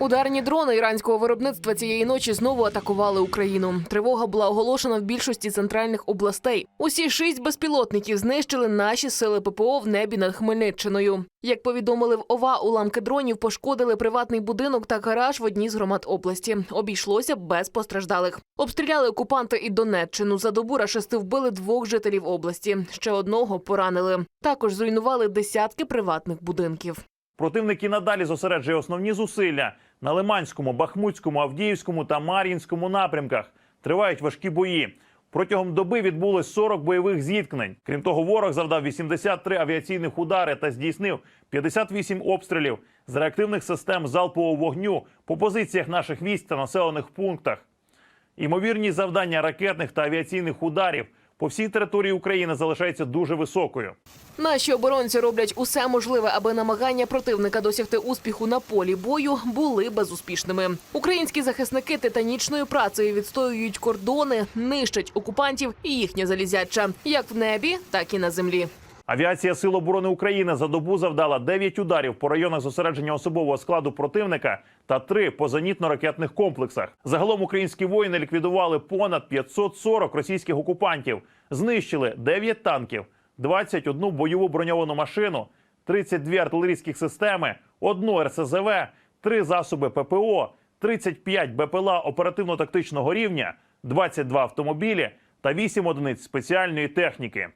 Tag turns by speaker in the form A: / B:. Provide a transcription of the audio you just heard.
A: Ударні дрони іранського виробництва цієї ночі знову атакували Україну. Тривога була оголошена в більшості центральних областей. Усі шість безпілотників знищили наші сили ППО в небі над Хмельниччиною. Як повідомили в ОВА, уламки дронів пошкодили приватний будинок та гараж в одній з громад області. Обійшлося без постраждалих. Обстріляли окупанти і Донеччину. За добу рашисти вбили двох жителів області. Ще одного поранили. Також зруйнували десятки приватних будинків.
B: Противник і надалі зосереджує основні зусилля на Лиманському, Бахмутському, Авдіївському та Мар'їнському напрямках. Тривають важкі бої. Протягом доби відбулось 40 бойових зіткнень. Крім того, ворог завдав 83 авіаційних удари та здійснив 58 обстрілів з реактивних систем залпового вогню по позиціях наших військ та населених пунктах. Імовірність завдання ракетних та авіаційних ударів по всій території України залишається дуже високою.
A: Наші оборонці роблять усе можливе, аби намагання противника досягти успіху на полі бою були безуспішними. Українські захисники титанічною працею відстоюють кордони, нищать окупантів і їхнє залізяча як в небі, так і на землі.
B: Авіація Сил оборони України за добу завдала 9 ударів по районах зосередження особового складу противника та 3 по зенітно-ракетних комплексах. Загалом українські воїни ліквідували понад 540 російських окупантів, знищили 9 танків, 21 бойову броньовану машину, 32 артилерійських системи, одну РСЗВ, 3 засоби ППО, 35 БПЛА оперативно-тактичного рівня, 22 автомобілі та 8 одиниць спеціальної техніки.